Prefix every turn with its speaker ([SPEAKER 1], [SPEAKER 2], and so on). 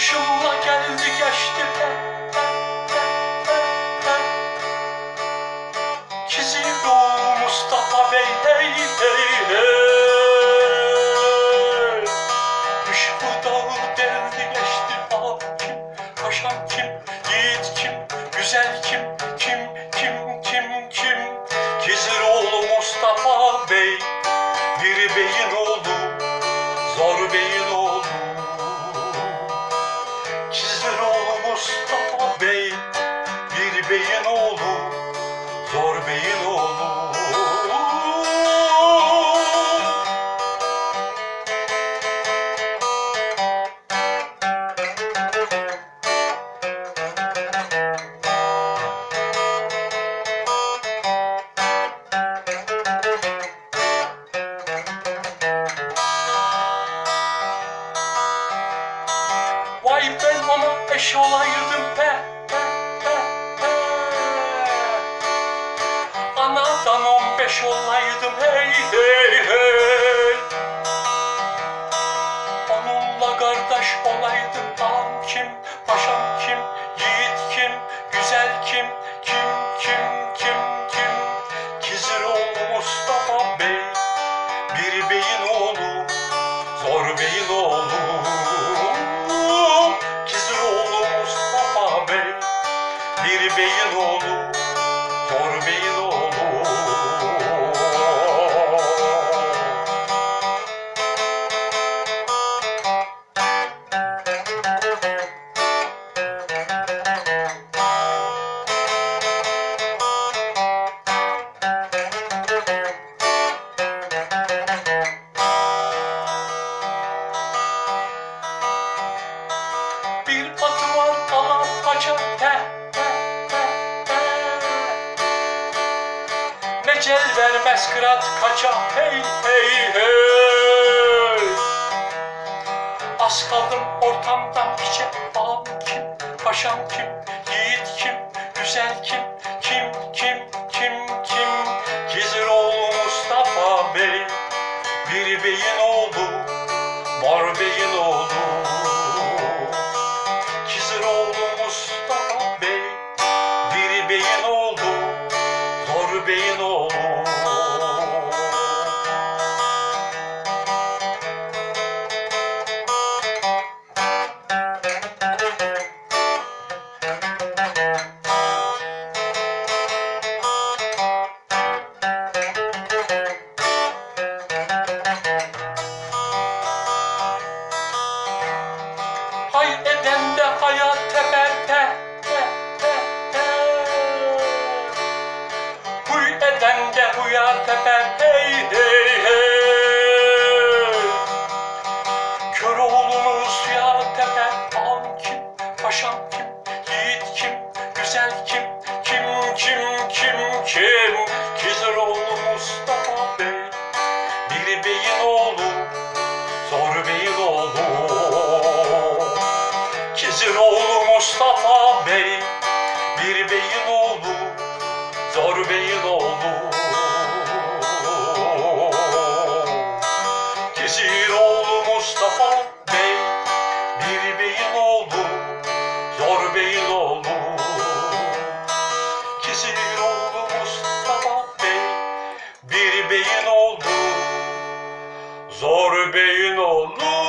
[SPEAKER 1] Bakışımla geldi geçti. Çizildi Mustafa Bey hey hey hey. Düş bu dağı deldi geçti. Ağam kim, paşam kim, yiğit kim, güzel kim, kim, kim, kim, kim? Kiziroğlu Mustafa Bey. Beş olaydım he, he, he, he. Anadan on beş olaydım hey hey bir beyin oğlu, Mecel vermez kırat kaça hey hey hey. Az kaldım ortamdan piçe ağam kim, paşam kim, yiğit kim, güzel kim, kim kim kim kim? Kiziroğlu Mustafa Bey, bir beyin oğlu, mor beyin oğlu. Kiziroğlu Mustafa Bey, bir beyin oğlu, zor beyin oğlu beyin oğlu, zor beyin oğlu. Kiziroğlu Mustafa Bey Bir beyin oğlu Zor beyin oğlu. Kiziroğlu Mustafa Bey Bir beyin oğlu Zor beyin oğlu. Kiziroğlu Mustafa Bey Bir beyin oğlu Zor beyin oğlu